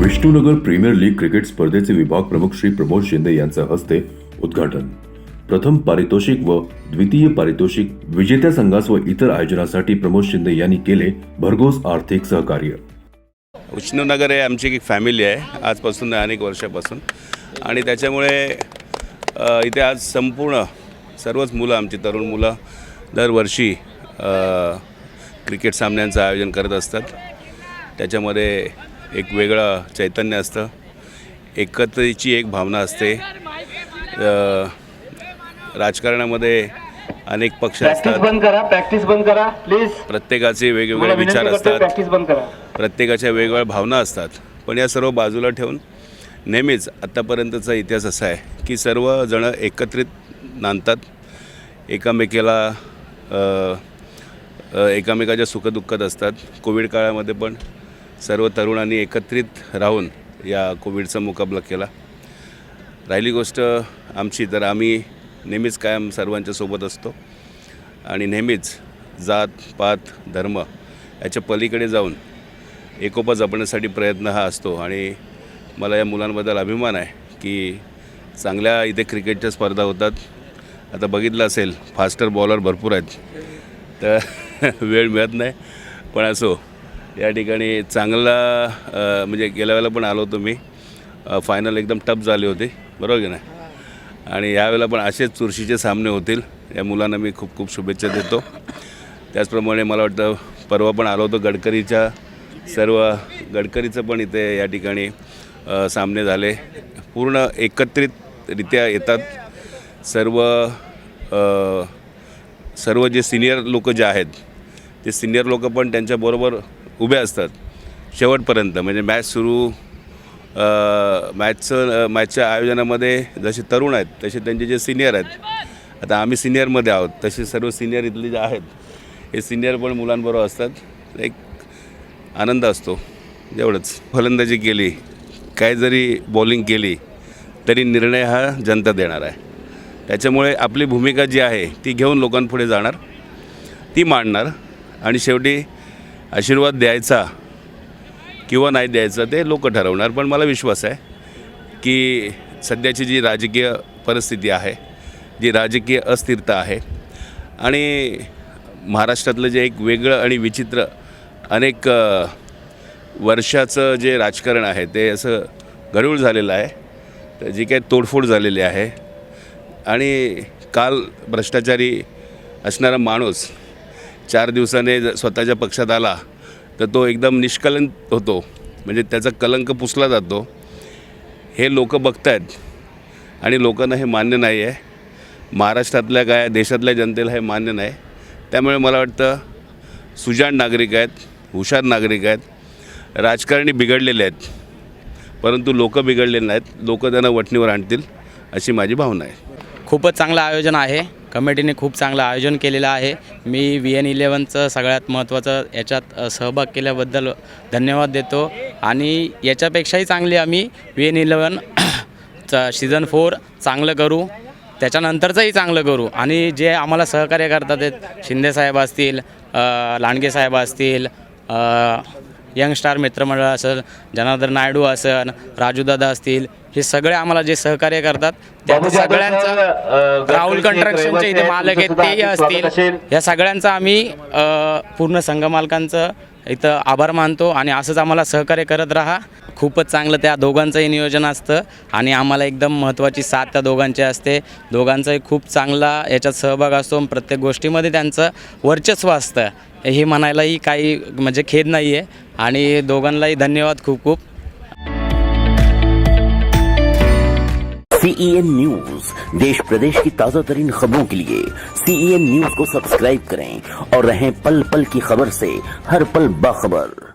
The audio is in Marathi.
विष्णूनगर प्रीमियर लीग क्रिकेट स्पर्धेचे विभाग प्रमुख श्री प्रमोद शिंदे यांच्या हस्ते उद्घाटन. प्रथम पारितोषिक व द्वितीय पारितोषिक विजेत्या संघास व इतर आयोजनासाठी प्रमोद शिंदे यांनी केले भरघोस आर्थिक सहकार्य. विष्णूनगर हे आमची एक फॅमिली आहे. आजपासून अनेक वर्षापासून. आणि त्याच्यामुळे इथे आज संपूर्ण सर्वच मुलं आमची तरुण मुलं दरवर्षी क्रिकेट सामन्यांचं आयोजन करत असतात. त्याच्यामध्ये एक वेगळं चैतन्य असतं. एकत्रीची एक भावना असते. राजकारणामध्ये अनेक पक्ष असतात. बंद करा प्रॅक्टिस बंद करा प्लीज प्रत्येकाचे वेगवेगळे विचार असतात. प्रॅक्टिस बंद करा. प्रत्येकाच्या वेगवेगळ्या भावना असतात. पण या सर्व बाजूला ठेवून नेहमीच आत्तापर्यंतचा इतिहास असा आहे की सर्वजणं एकत्रित नांदतात. एकामेकीला एकामेकाच्या सुखदुःखात असतात. कोविड काळामध्ये पण सर्व तरुणांनी एकत्रित राहून या कोविडचा मुकाबला केला. राहिली गोष्ट आमची तर आम्ही नेहमीच कायम सर्वांच्या सोबत असतो. आणि नेहमीच जात पात धर्म याच्या पलीकडे जाऊन एकोपा जपण्यासाठी प्रयत्न हा असतो. आणि मला या मुलांबद्दल अभिमान आहे की चांगल्या इथे क्रिकेटच्या स्पर्धा होतात. आता बघितलं असेल फास्टर बॉलर भरपूर आहेत. तर वेळ मिळत नाही. पण असो या ठिकाणी चांगला म्हणजे गेल्या वेळेला पण आलो होतो मी. फायनल एकदम टफ झाले होते. बरोबर की नाही? आणि यावेळेला पण असेच चुरशीचे सामने होतील. या मुलांना मी खूप खूप शुभेच्छा देतो. त्याचप्रमाणे मला वाटतं परवा पण आलो होतो गडकरीच्या सर्व गडकरीचं पण इथे या ठिकाणी सामने झाले. पूर्ण एकत्रितरित्या येतात. सर्व सर्व जे सिनियर लोक जे आहेत ते सिनियर लोक पण त्यांच्याबरोबर उभे असतात. शेवटपर्यंत. म्हणजे मॅच सुरू मॅचचं मॅचच्या आयोजनामध्ये जसे तरुण आहेत तसे त्यांचे जे सिनियर आहेत. आता आम्ही सिनियरमध्ये आहोत. तसे सर्व सिनियर इथले जे आहेत हे सिनियर पण मुलांबरोबर असतात. एक आनंद असतो. एवढंच. फलंदाजी केली काय जरी बॉलिंग केली तरी निर्णय हा जनता देणार आहे. त्याच्यामुळे आपली भूमिका जी आहे ती घेऊन लोकांपुढे जाणार ती मांडणार. आणि शेवटी आशीर्वाद द्यायचा किंवा नाही द्यायचा ते लोक ठरवणार पण मला विश्वास आहे की सध्याची जी राजकीय परिस्थिती आहे जी राजकीय अस्थिरता आहे आणि महाराष्ट्रातलं जे एक वेगळं आणि विचित्र अनेक वर्षाचं जे राजकारण आहे ते असं गडूळ झालेलं आहे तर जी काही तोडफोड झालेली आहे आणि काल भ्रष्टाचारी असणारा माणूस चार दिवसाने स्वतःच्या पक्षात आला तर तो एकदम निष्कलंक होतो. म्हणजे त्याचा कलंक पुसला जातो. हे लोक बघत आहेत आणि लोकांना हे मान्य नाही आहे महाराष्ट्रातल्या काय देशातल्या जनतेला हे मान्य नाही. त्यामुळे मला वाटतं सुजाण नागरिक आहेत हुशार नागरिक आहेत राजकारणी बिघडलेले आहेत. परंतु लोक बिघडलेले नाहीत. लोक त्यांना वठणीवर आणतील अशी माझी भावना आहे. खूपच चांगलं आयोजन आहे. कमिटीने खूप चांगलं आयोजन केलेलं आहे. मी व्ही एन इलेवनचं सगळ्यात महत्त्वाचं याच्यात सहभाग केल्याबद्दल धन्यवाद देतो. आणि याच्यापेक्षाही चांगली आम्ही V N eleven season four चांगलं करू. त्याच्यानंतरचंही चांगलं करू. आणि जे आम्हाला सहकार्य करतात आहेत शिंदेसाहेब असतील लांडगे साहेब असतील यंग स्टार मित्रमंडळ असेल जनार्दन नायडू असेल राजूदादा असतील हे सगळे आम्हाला जे सहकार्य करतात त्या सगळ्यांचं राहुल कंस्ट्रक्शनचे इथे मालक आहेत तेही असतील. या सगळ्यांचं आम्ही पूर्ण संघ मालकांचं इथं आभार मानतो आणि असंच आम्हाला सहकार्य करत राहा. खूपच चांगलं त्या दोघांचंही नियोजन असतं आणि आम्हाला एकदम महत्त्वाची साथ त्या दोघांची असते. दोघांचाही खूप चांगला याच्यात सहभाग असतो प्रत्येक गोष्टीमध्ये त्यांचं वर्चस्व असतं. हे म्हणायलाही काही म्हणजे खेद नाही आहे आणि दोघांनाही धन्यवाद खूब खूप. सीईएन न्यूज़ देश प्रदेश की ताज़ा तरीन खबरों के लिए सीईएन न्यूज़ को सब्सक्राइब करें और रहें पल पल की खबर से हर पल बाखबर।